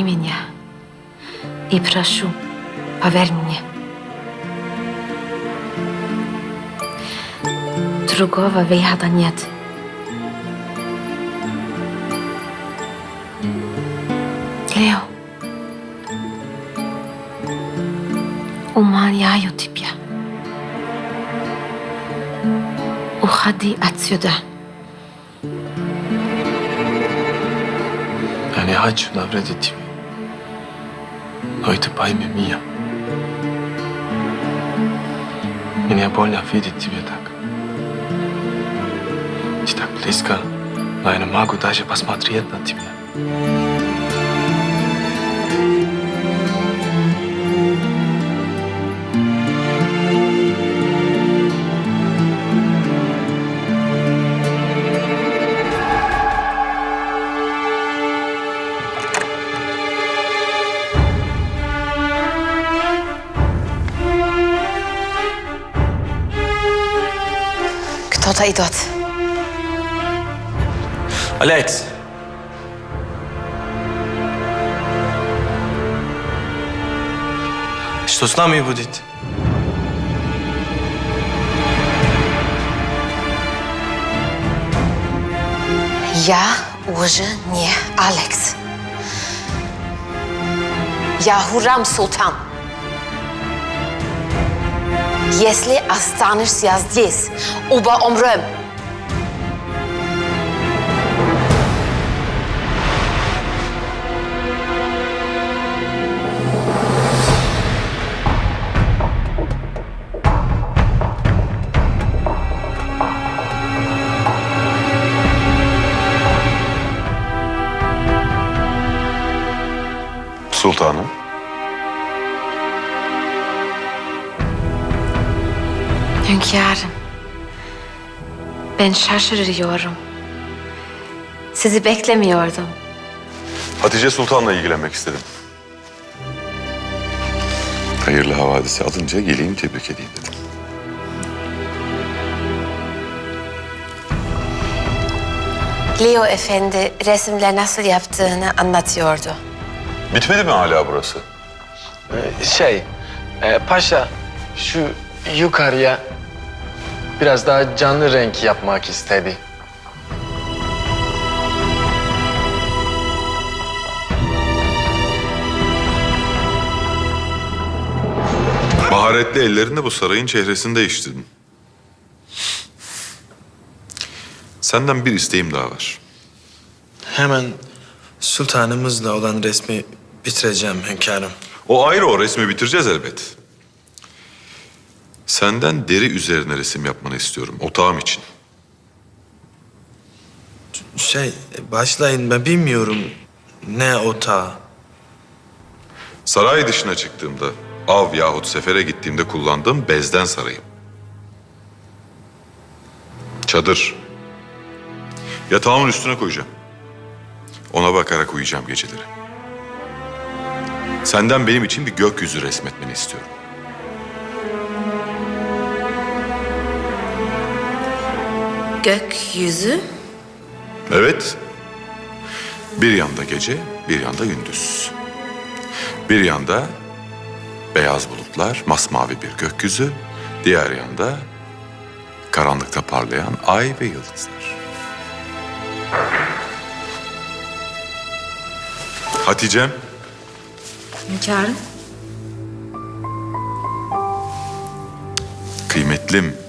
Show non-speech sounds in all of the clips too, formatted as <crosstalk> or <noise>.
меня и прошу, поверь мне. Другого выхода нет. Лео, умоляю тебя, уходи отсюда. Я не хочу навредить ты пойми меня. Мне больно видеть тебя так. Ты так близко, но я не могу даже посмотреть на тебя. Кто-то идет. Алекс! Что с нами будет? Я уже не Алекс. Я Хурам Султан. Если останешься здесь, оба умрем. Ben şaşırıyorum. Sizi beklemiyordum. Hatice Sultan'la ilgilenmek istedim. Hayırlı havadisi alınca geleyim tebrik edeyim dedim. Leo Efendi resimler nasıl yaptığını anlatıyordu. Bitmedi mi hala burası? Şey, e, paşa şu yukarıya biraz daha canlı renk yapmak istedi. Maharetli ellerinle bu sarayın çehresini değiştirdin. Senden bir isteğim daha var. Hemen sultanımızla olan resmi bitireceğim hünkârım. O ayrı o resmi bitireceğiz elbet. Senden deri üzerine resim yapmanı istiyorum otağım için. Şey, başlayın ben bilmiyorum ne otağı. Saray dışına çıktığımda, av yahut sefere gittiğimde kullandığım bezden sarayım. Çadır. Yatağımın üstüne koyacağım. Ona bakarak uyuyacağım geceleri. Senden benim için bir gökyüzü resmetmeni istiyorum. Gökyüzü Evet. Bir yanda gece, bir yanda gündüz. Bir yanda beyaz bulutlar, masmavi bir gökyüzü. Diğer yanda karanlıkta parlayan ay ve yıldızlar. Hatice'm, Hünkârım. kıymetlim.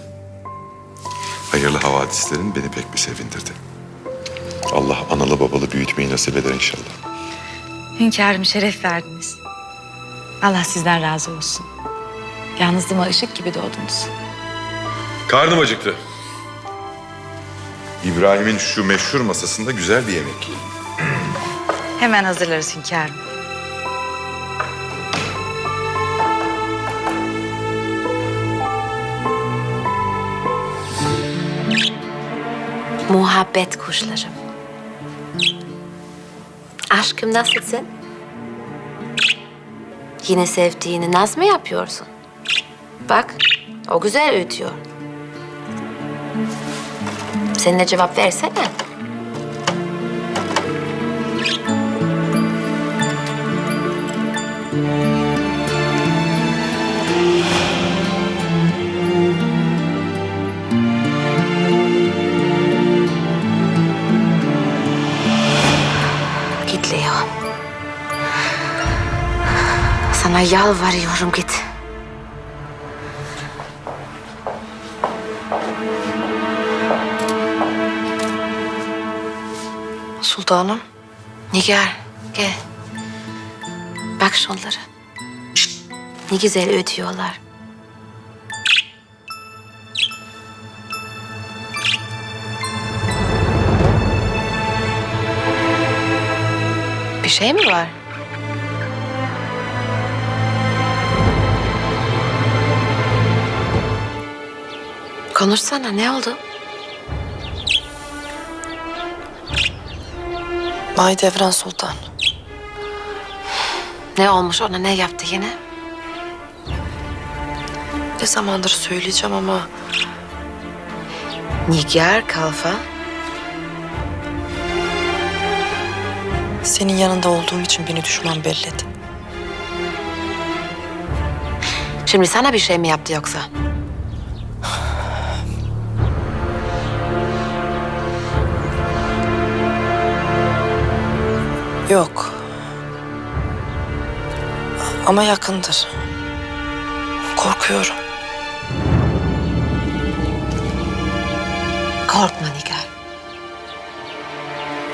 Hayırlı havadislerin beni pek bir sevindirdi. Allah analı babalı büyütmeyi nasip eder inşallah. Hünkârım şeref verdiniz. Allah sizden razı olsun. Yalnızlığıma ışık gibi doğdunuz. Karnım acıktı. İbrahim'in şu meşhur masasında güzel bir yemek yiyelim. Hemen hazırlarız hünkârım. Muhabbet kuşlarım. Aşkım nasılsın? Yine sevdiğini naz mı yapıyorsun? Bak, o güzel ötüyor. Sen de cevap versene. Sana yalvarıyorum git. Sultanım. Nigar gel. Bak şunlara. Ne güzel ötüyorlar. Bir şey mi var? Konuşsana ne oldu? Mahidevran Sultan. Ne olmuş ona ne yaptı yine? Ne zamandır söyleyeceğim ama Nigar Kalfa. senin yanında olduğum için beni düşman belledi. Şimdi sana bir şey mi yaptı yoksa? Yok. Ama yakındır. Korkuyorum. Korkma Nigar.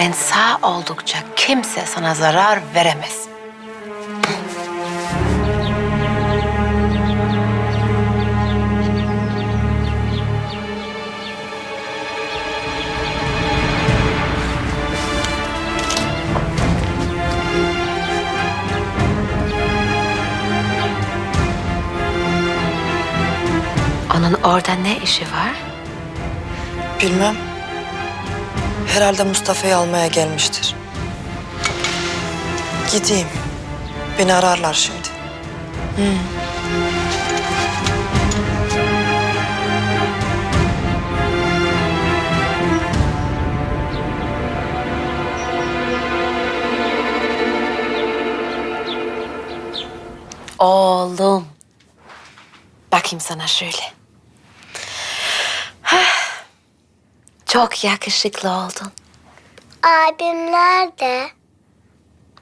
Ben sağ oldukça kimse sana zarar veremez. Orada ne işi var? Bilmem. Herhalde Mustafa'yı almaya gelmiştir. Gideyim. Beni ararlar şimdi. Oğlum. Bakayım sana şöyle. Çok yakışıklı oldun. Abim nerede?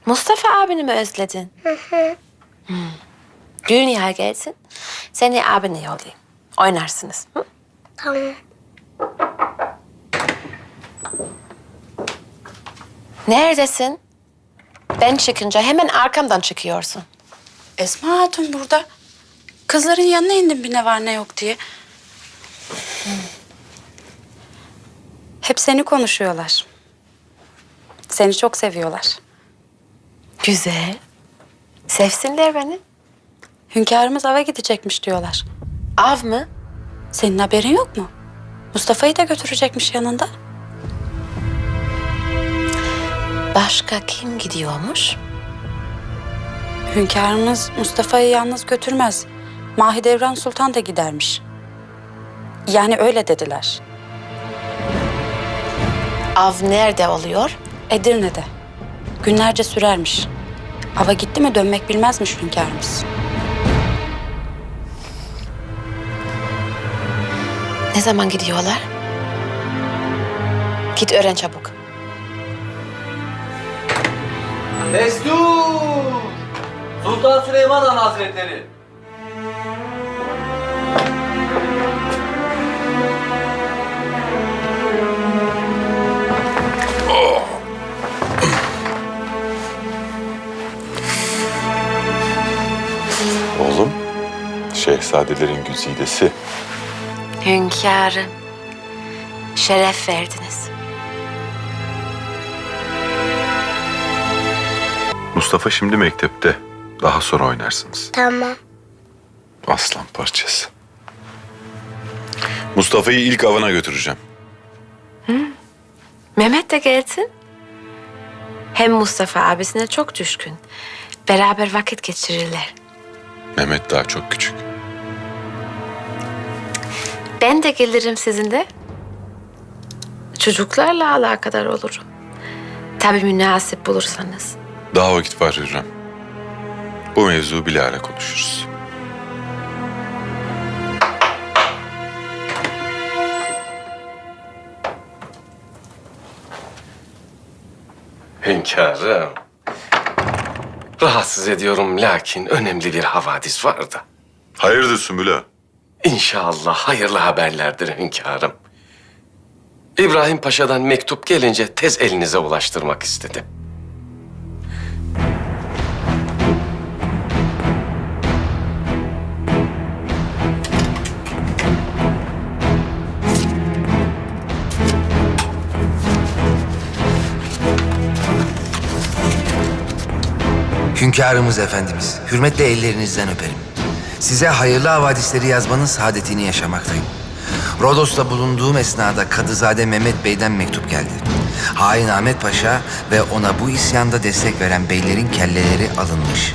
Mustafa abini mi özledin? Hı hı. Dünya gelsin. Seni abine yollayayım. Oynarsınız. Hı? Tamam. Neredesin? Ben çıkınca hemen arkamdan çıkıyorsun. Esma Hatun burada. Kızların yanına indim bir ne var ne yok diye. Hep seni konuşuyorlar. Seni çok seviyorlar. Güzel. Sevsinler beni. Hünkârımız ava gidecekmiş diyorlar. Av mı? Senin haberin yok mu? Mustafa'yı da götürecekmiş yanında. Başka kim gidiyormuş? Hünkârımız Mustafa'yı yalnız götürmez. Mahidevran Sultan da gidermiş. Yani öyle dediler. Av nerede oluyor? Edirne'de. Günlerce sürermiş. Ava gitti mi dönmek bilmezmiş hünkârımız. Ne zaman gidiyorlar? Git öğren çabuk. Destur! Sultan Süleyman Han Hazretleri. Şehzadelerin güzidesi. Hünkârım. Şeref verdiniz. Mustafa şimdi mektepte. Daha sonra oynarsınız. Tamam. Aslan parçası. Mustafa'yı ilk avına götüreceğim. Mehmet de gelsin. Hem Mustafa abisine çok düşkün. Beraber vakit geçirirler. Mehmet daha çok küçük. Ben de gelirim sizinle. Çocuklarla alakadar olurum. Tabii münasip bulursanız. Daha vakit var Hürrem. Bu mevzu bilahare konuşuruz. Hünkârım. Rahatsız ediyorum lakin önemli bir havadis vardı. Hayırdır Sümbül ağa? İnşallah hayırlı haberlerdir hünkârım. İbrahim Paşa'dan mektup gelince tez elinize ulaştırmak istedim. Hünkârımız efendimiz, hürmetle ellerinizden öperim. Size hayırlı havadisleri yazmanın saadetini yaşamaktayım. Rodos'ta bulunduğum esnada Kadızade Mehmet Bey'den mektup geldi. Hain Ahmet Paşa ve ona bu isyanda destek veren beylerin kelleleri alınmış.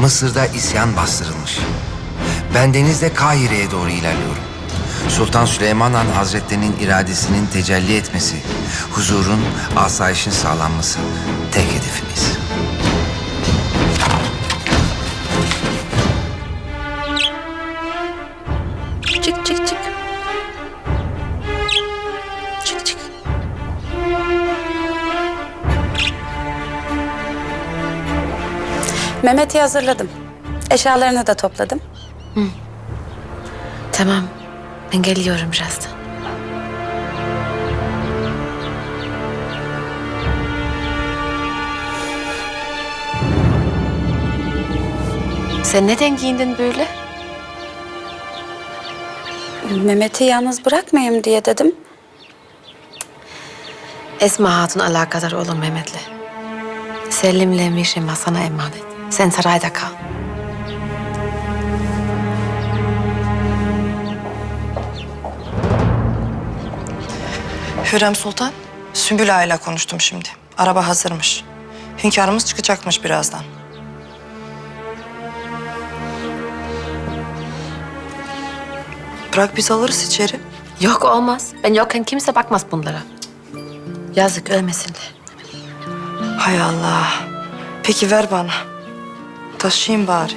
Mısır'da isyan bastırılmış. Ben denizde Kahire'ye doğru ilerliyorum. Sultan Süleyman Han Hazretlerinin iradesinin tecelli etmesi, huzurun, asayişin sağlanması tek hedefimiz. Mehmet'i hazırladım. Eşyalarını da topladım. Tamam. Ben geliyorum birazdan. Sen neden giyindin böyle? Mehmet'i yalnız bırakmayayım diye dedim. Esma Hatun alakadar olur Mehmet'le. Selim'le Mişima sana emanet. Sen sarayda kal. Hürrem Sultan, Sümbül Ağa ile konuştum şimdi. Araba hazırmış. Hünkârımız çıkacakmış birazdan. Bırak biz alırız içeri. Yok olmaz. Ben yokken kimse bakmaz bunlara. Yazık ölmesinler. Hay Allah. Peki ver bana. Taşıyayım bari.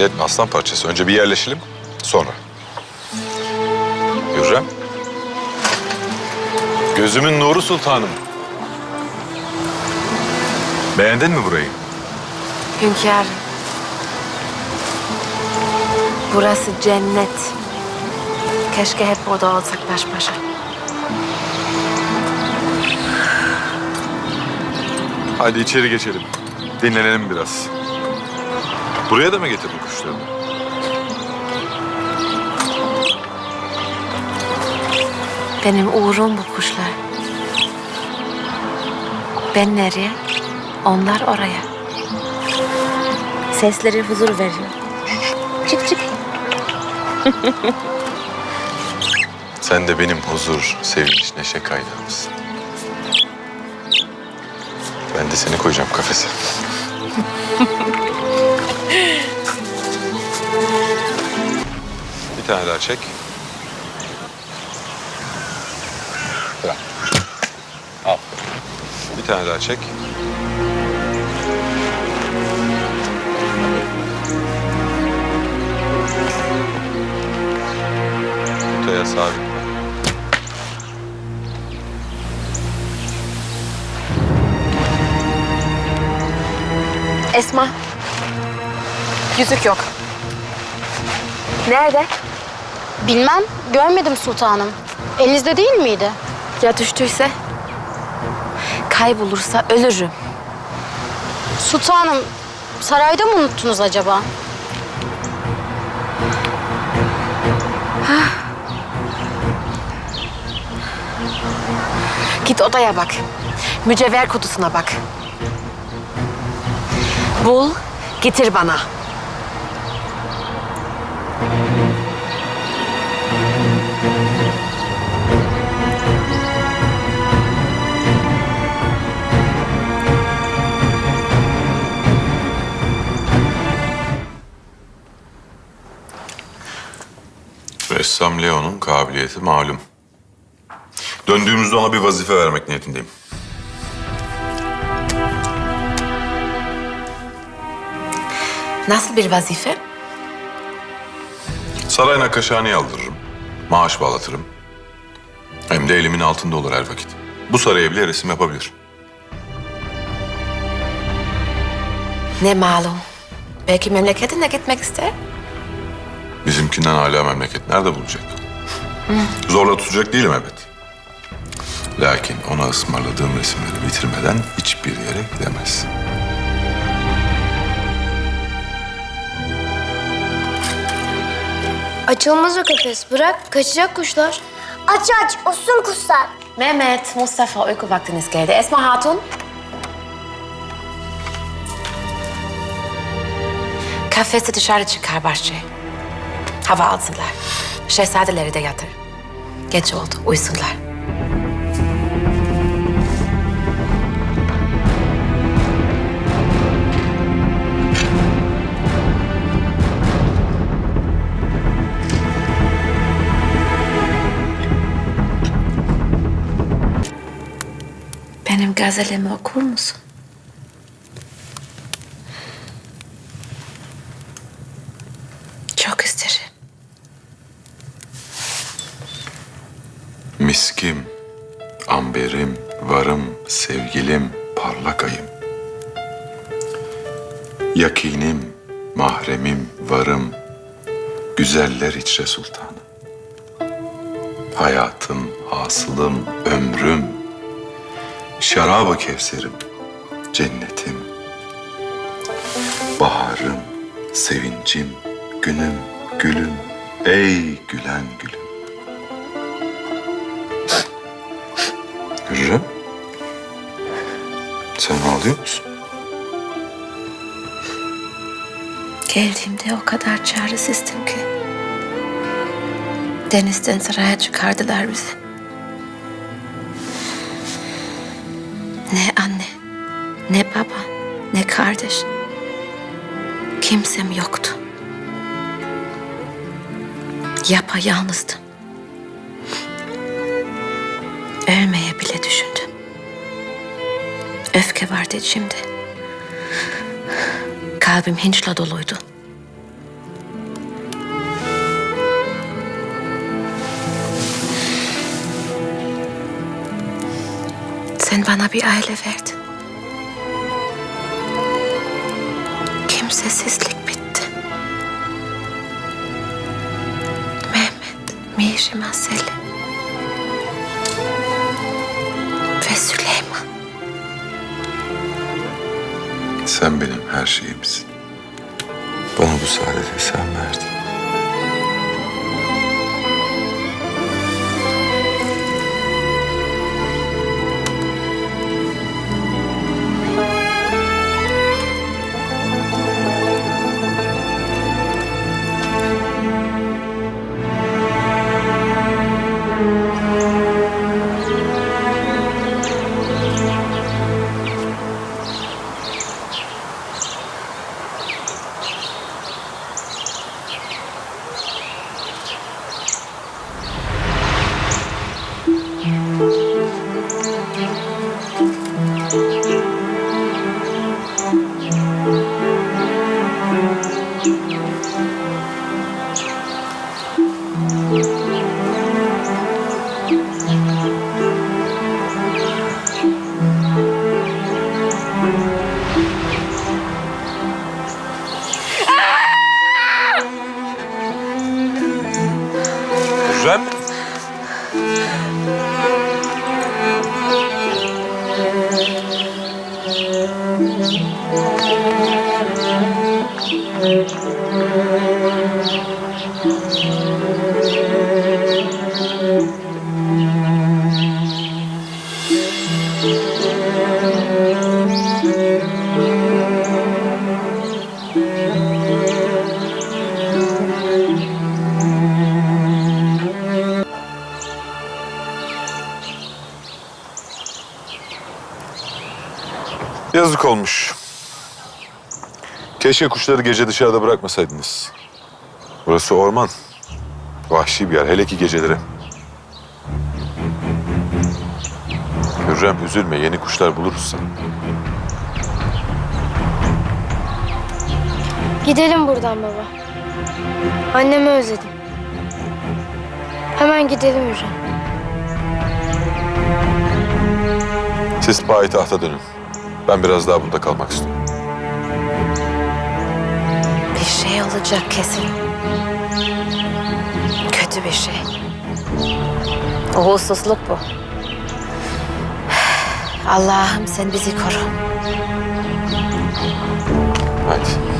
Acele etme aslan parçası. Önce bir yerleşelim, sonra. Hürrem. Gözümün nuru sultanım. Beğendin mi burayı? Hünkârım. Burası cennet. Keşke hep burada olsak baş başa. Hadi içeri geçelim. Dinlenelim biraz. Buraya da mı getirdin kuşlarını? Benim uğrum bu kuşlar. Ben nereye? Onlar oraya. Sesleri huzur veriyor. Çık çık. <laughs> Sen de benim huzur, sevinç, neşe kaynağımsın. Ben de seni koyacağım kafese. <laughs> tane daha çek. Bırak. Al. Bir tane daha çek. Kutuya sabit. Esma. Yüzük yok. Nerede? Bilmem, görmedim sultanım. Elinizde değil miydi? Ya düştüyse? Kaybolursa ölürüm. Sultanım, sarayda mı unuttunuz acaba? Git odaya bak. Mücevher kutusuna bak. Bul, getir bana. Ressam Leo'nun kabiliyeti malum. Döndüğümüzde ona bir vazife vermek niyetindeyim. Nasıl bir vazife? Saray nakkaşhaneye aldırırım. Maaş bağlatırım. Hem de elimin altında olur her vakit. Bu saraya bile resim yapabilir. Ne malum. Belki memleketine gitmek ister. Bizimkinden hala memleket nerede bulacak? Zorla tutacak değilim evet. Lakin ona ısmarladığım resimleri bitirmeden hiçbir yere gidemez. Açılmaz o kafes. Bırak kaçacak kuşlar. Aç aç olsun kuşlar. Mehmet, Mustafa uyku vaktiniz geldi. Esma Hatun. Kafesi dışarı çıkar bahçeye. Hava alsınlar. Şehzadeleri de yatır. Geç oldu, uyusunlar. Benim gazelemi okur musun? Çok isterim. Miskim, amberim, varım, sevgilim, parlak ayım. Yakinim, mahremim, varım, güzeller içre sultanım. Hayatım, hasılım, ömrüm, şarabı kevserim, cennetim. Baharım, sevincim, günüm, gülüm, ey gülen gülüm. Ağlıyor musun? Geldiğimde o kadar çaresizdim ki. Denizden saraya çıkardılar bizi. Ne anne, ne baba, ne kardeş. Kimsem yoktu. Yapayalnızdım. Vardı içimde. Kalbim hinçle doluydu. Sen bana bir aile verdin. Kimsesizlik bitti. Mehmet, Mihrim Aseli Sen benim her şeyimsin. Bana bu saadeti sen verdin. Yazık olmuş. Keşke kuşları gece dışarıda bırakmasaydınız. Burası orman. Vahşi bir yer. Hele ki geceleri. Hürrem üzülme. Yeni kuşlar buluruz. Gidelim buradan baba. Annemi özledim. Hemen gidelim Hürrem. Siz payitahta dönün. Ben biraz daha burada kalmak istiyorum. Bir şey olacak kesin. Kötü bir şey. Uğursuzluk bu. <sighs> Allah'ım sen bizi koru. Haydi.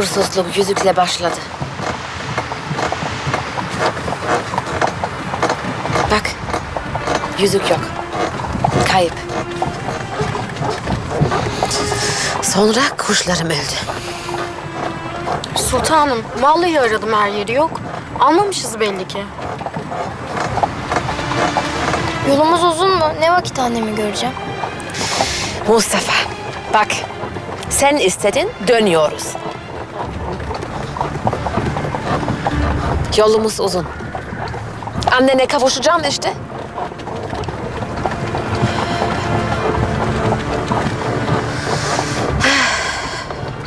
Uğursuzluk yüzükle başladı. Bak, yüzük yok. Kayıp. Sonra kuşlarım öldü. Sultanım, vallahi aradım her yeri yok. Almamışız belli ki. Yolumuz uzun mu? Ne vakit annemi göreceğim? Mustafa, bak. Sen istedin, dönüyoruz. Yolumuz uzun. Annene kavuşacağım işte.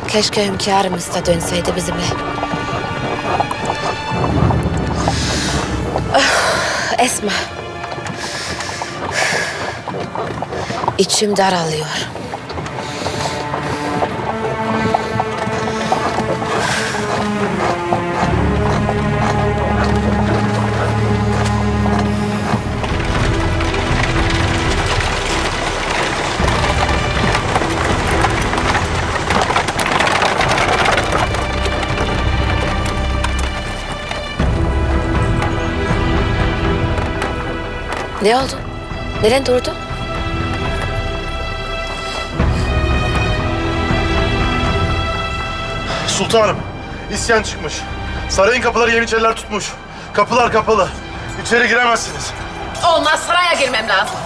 Keşke hünkârımız da dönseydi bizimle. Esma. İçim daralıyor. Ne oldu? Neden durdu? Sultanım, isyan çıkmış. Sarayın kapıları Yeniçeriler tutmuş. Kapılar kapalı. İçeri giremezsiniz. Olmaz, saraya girmem lazım.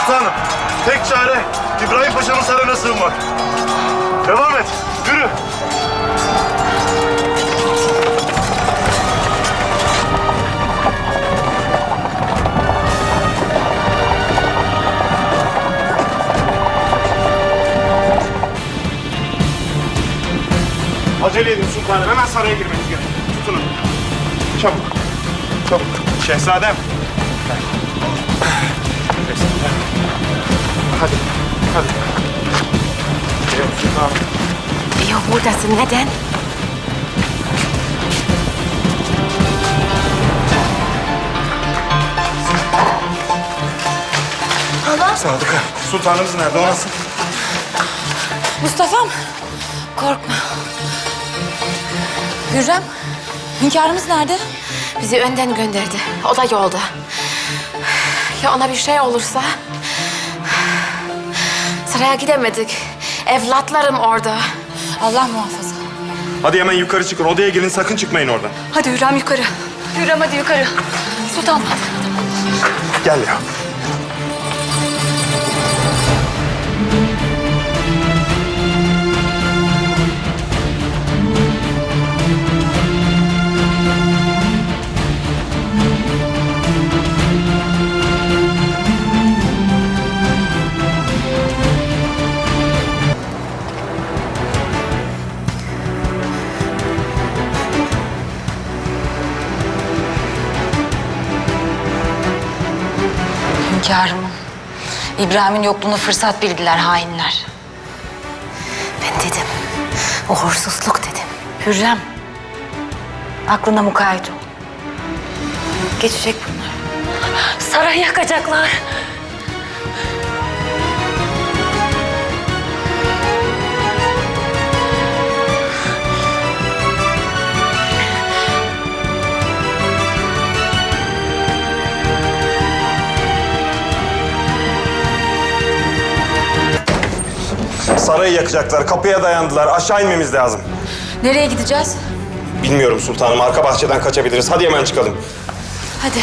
Sultanım, tek çare İbrahim Paşa'nın sarayına sığınmak. Devam et, yürü. Acele edin sultanım, hemen saraya girmeniz gerek. Tutunun. Çabuk, çabuk. Şehzadem. Hadi, hadi. Geliyor sultanım. Yok buradasın, neden? Sadıka, sultanımız nerede? O nasıl? Mustafa'm korkma. Hürrem, hünkârımız nerede? Bizi önden gönderdi. O da yolda. Ya ona bir şey olursa? Saraya gidemedik. Evlatlarım orada. Allah muhafaza. Hadi hemen yukarı çıkın. Odaya girin, sakın çıkmayın oradan. Hadi Hürrem yukarı. Hürrem hadi yukarı. Sultan. Gel ya. Hünkârımın. İbrahim'in yokluğunu fırsat bildiler hainler. Ben dedim. Uğursuzluk dedim. Hürrem. Aklına mukayyet ol. Geçecek bunlar. Sarayı yakacaklar. Sarayı yakacaklar. Kapıya dayandılar. Aşağı inmemiz lazım. Nereye gideceğiz? Bilmiyorum sultanım. Arka bahçeden kaçabiliriz. Hadi hemen çıkalım. Hadi.